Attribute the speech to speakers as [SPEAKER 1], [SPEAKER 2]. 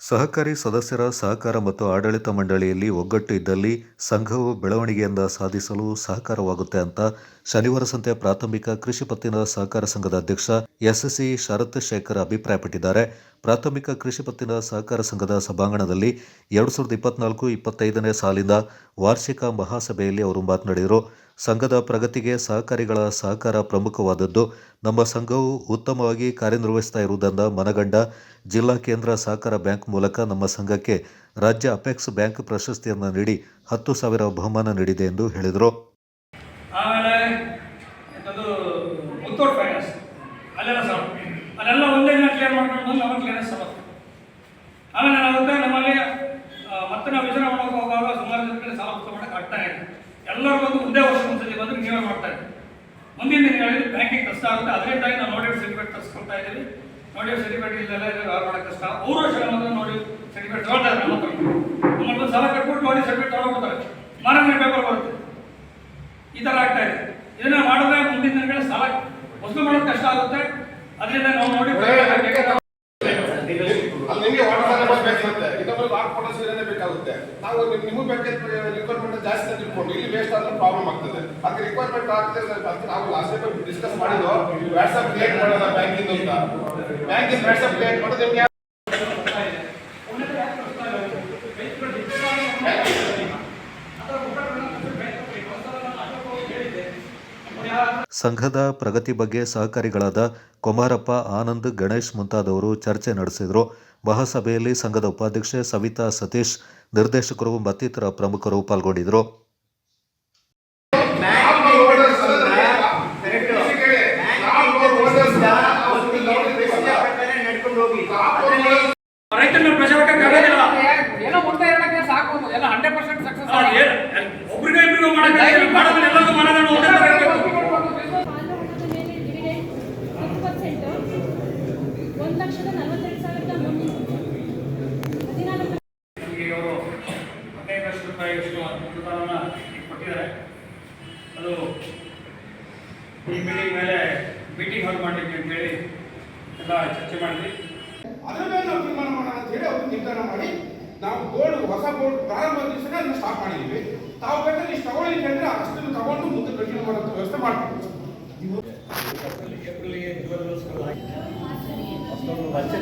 [SPEAKER 1] ಸಹಕಾರಿ ಸದಸ್ಯರ ಸಹಕಾರ ಮತ್ತು ಆಡಳಿತ ಮಂಡಳಿಯಲ್ಲಿ ಒಗ್ಗಟ್ಟು ಇದ್ದಲ್ಲಿ ಸಂಘವು ಬೆಳವಣಿಗೆಯಿಂದ ಸಾಧಿಸಲು ಸಹಕಾರವಾಗುತ್ತೆ ಅಂತ ಶನಿವಾರ ಸಂತೆ ಪ್ರಾಥಮಿಕ ಕೃಷಿ ಪತ್ತಿನ ಸಹಕಾರ ಸಂಘದ ಅಧ್ಯಕ್ಷ ಎಸ್ಎಸ್ಸಿ ಶರತ್ ಶೇಖರ್ ಅಭಿಪ್ರಾಯಪಟ್ಟಿದ್ದಾರೆ. ಪ್ರಾಥಮಿಕ ಕೃಷಿ ಪತ್ತಿನ ಸಹಕಾರ ಸಂಘದ ಸಭಾಂಗಣದಲ್ಲಿ ಎರಡು ಸಾವಿರದ ಇಪ್ಪತ್ನಾಲ್ಕು ಇಪ್ಪತ್ತೈದನೇ ಸಾಲಿನ ವಾರ್ಷಿಕ ಮಹಾಸಭೆಯಲ್ಲಿ ಅವರು ಮಾತನಾಡಿದರು. ಸಂಘದ ಪ್ರಗತಿಗೆ ಸಹಕಾರಿಗಳ ಸಹಕಾರ ಪ್ರಮುಖವಾದದ್ದು. ನಮ್ಮ ಸಂಘವು ಉತ್ತಮವಾಗಿ ಕಾರ್ಯನಿರ್ವಹಿಸ್ತಾ ಇರುವುದನ್ನು ಮನಗಂಡ ಜಿಲ್ಲಾ ಕೇಂದ್ರ ಸಹಕಾರ ಬ್ಯಾಂಕ್ ಮೂಲಕ ನಮ್ಮ ಸಂಘಕ್ಕೆ ರಾಜ್ಯ ಅಪೆಕ್ಸ್ ಬ್ಯಾಂಕ್ ಪ್ರಶಸ್ತಿಯನ್ನು ನೀಡಿ ಹತ್ತು ಸಾವಿರ ಬಹುಮಾನ ನೀಡಿದೆ ಎಂದು ಹೇಳಿದರು.
[SPEAKER 2] ಆಮೇಲೆ ಅಲ್ಲೆಲ್ಲ ಕ್ಲಿಯರ್ ಮಾಡ್ಕೊಂಡು ಬಂದು ನಮಗೆ ಕ್ಲಿಯರೆನ್ಸ್ ಸಲ ಆಮೇಲೆ ಏನಾಗುತ್ತೆ ನಮ್ಮಲ್ಲಿ ಮತ್ತೆ ನಾವು ವಿಚಾರ ಮಾಡೋಕೆ ಹೋಗುವಾಗ ಸುಮಾರು ಜನರಿಗೆ ಸಾಲ ತಗೊಂಡಕ್ಕೆ ಆಗ್ತಾ ಇದೆ. ಎಲ್ಲರೂ ಬಂದು ಒಂದೇ ವರ್ಷ ಒಂದ್ಸಲಿ ಬಂದು ನೀವೇ ಮಾಡ್ತಾ ಇದ್ದೀವಿ ಮುಂದಿನ ದಿನಗಳಲ್ಲಿ ಬ್ಯಾಂಕಿಂಗ್ ಕಷ್ಟ ಆಗುತ್ತೆ. ಅದರಿಂದಾಗಿ ನಾವು ನೋಡಿ ಸರ್ಟಿಫಿಕೇಟ್ ತರಿಸ್ಕೊಳ್ತಾ ಇದ್ದೀವಿ. ನೋಡಿ ಸರ್ಟಿಫಿಕೇಟ್ ಇಲ್ಲೆಲ್ಲ ವ್ಯವಹಾರ ಮಾಡೋಕ್ಕೆ ಕಷ್ಟ. ಅವರು ವರ್ಷ ಮಾತ್ರ ನೋಡಿ ಸರ್ಟಿಫಿಕೇಟ್ ತಗೊಳ್ತಾ ಇದ್ದಾರೆ ನಮ್ಮ ಹತ್ರ. ಸಾಲ ಕಟ್ಬಿಟ್ಟು ನೋಡಿ ಸರ್ಟಿಫಿಕೇಟ್ ತಗೊಂಡ್ಬಿಡ್ತಾರೆ ಮಾರನೇ ಪೇಪರ್ ಬರುತ್ತೆ. ಈ ಥರ ಆಗ್ತಾ ಇದೆ. ಇದನ್ನ ಮಾಡಿದ್ರೆ ಮುಂದಿನ ದಿನಗಳಲ್ಲಿ ಸಾಲ ವಸೂಲು ಮಾಡೋದು ಕಷ್ಟ ಆಗುತ್ತೆ. ಅದರಿಂದ ನಾವು ನೋಡಿ
[SPEAKER 3] ಅಲ್ಲಿ ನಿಮಗೆ ವಾಟರ್ ಬೇಕಾಗುತ್ತೆ. ಇನ್ನೊಬ್ಬರು ವಾಟರ್ ಫೋಟೋ ಸೀರೆನೇ ಬೇಕಾಗುತ್ತೆ. ನಾವು ನಿಮ್ಮ ನಿಮಗೆ ಬೇಕಾದ ರಿಕ್ವೈರ್ಮೆಂಟ್ ಜಾಸ್ತಿ ಅಂತ ಇಟ್ಕೊಂಡು ಇಲ್ಲಿ ವೇಸ್ಟ್ ಆದ್ರೆ ಪ್ರಾಬ್ಲಮ್ ಆಗ್ತದೆ. ಅದಕ್ಕೆ ರಿಕ್ವೈರ್ಮೆಂಟ್ ಆಗ್ತದೆ ನಾವು ಲಾಸ್ಟ್ ಟೈಮ್ ಡಿಸ್ಕಸ್ ಮಾಡಿದ್ದು ವಾಟ್ಸ್ಆಪ್ ಕ್ರಿಯೇಟ್ ಮಾಡೋಣ ಬ್ಯಾಂಕಿಂದ ಅಂತ. ಬ್ಯಾಂಕಿಂದ ವಾಟ್ಸ್ಆಪ್ ಕ್ರಿಯೇಟ್ ಮಾಡೋದು ನಿಮ್ಗೆ
[SPEAKER 1] ಸಂಘದ ಪ್ರಗತಿ ಬಗ್ಗೆ ಸಹಕಾರಿಗಳಾದ ಕುಮಾರಪ್ಪ ಆನಂದ್ ಗಣೇಶ್ ಮುಂತಾದವರು ಚರ್ಚೆ ನಡೆಸಿದರು. ಮಹಾಸಭೆಯಲ್ಲಿ ಸಂಘದ ಉಪಾಧ್ಯಕ್ಷೆ ಸವಿತಾ ಸತೀಶ್ ನಿರ್ದೇಶಕರು ಮತ್ತಿತರ ಪ್ರಮುಖರು ಪಾಲ್ಗೊಂಡಿದ್ದರು
[SPEAKER 4] ಪರ್ಸೆಂಟ್
[SPEAKER 2] ಒಂದು
[SPEAKER 5] ಲಕ್ಷದ ನಲವತ್ತೆರಡು ಸಾವಿರದ ಮುನ್ನೂರು ಹದಿನಾಲ್ಕು
[SPEAKER 2] ಇವರು ಹದಿನೈದು ಕೊಟ್ಟಿದ್ದಾರೆ ಅದು ಈ ಮೀಟಿಂಗ್ ಮೇಲೆ ಮೀಟಿಂಗ್ ಮಾಡಿದ್ವಿ ಅಂತೇಳಿ ಎಲ್ಲ ಚರ್ಚೆ ಮಾಡಿದ್ವಿ
[SPEAKER 3] ಅದರ ಮೇಲೆ ನಾವು ಮಾಡೋಣ ಅಂತ ಹೇಳಿ ಅವ್ರು ನಿರ್ಧಾರ ಮಾಡಿ ನಾವು ಬೋರ್ಡ್ ಹೊಸ ಬೋರ್ಡ್ ಪ್ರಾರಂಭ ದಿವಸನೇ ಅದನ್ನ ಸ್ಟಾಪ್ ಮಾಡಿದ್ವಿ ತಾವು ಬೇಕಾದ್ರೆ ಇಷ್ಟು ತಗೊಳ್ಳಿ ಅಂದ್ರೆ ಅಷ್ಟನ್ನು ತಗೊಂಡು ಮುಂದೆ ಕಂಟಿನ್ಯೂ ಮಾಡೋಂಥ ವ್ಯವಸ್ಥೆ ಮಾಡ್ತೀವಿ ఏప్రిల్ ఏప్రిల్
[SPEAKER 2] వచ్చే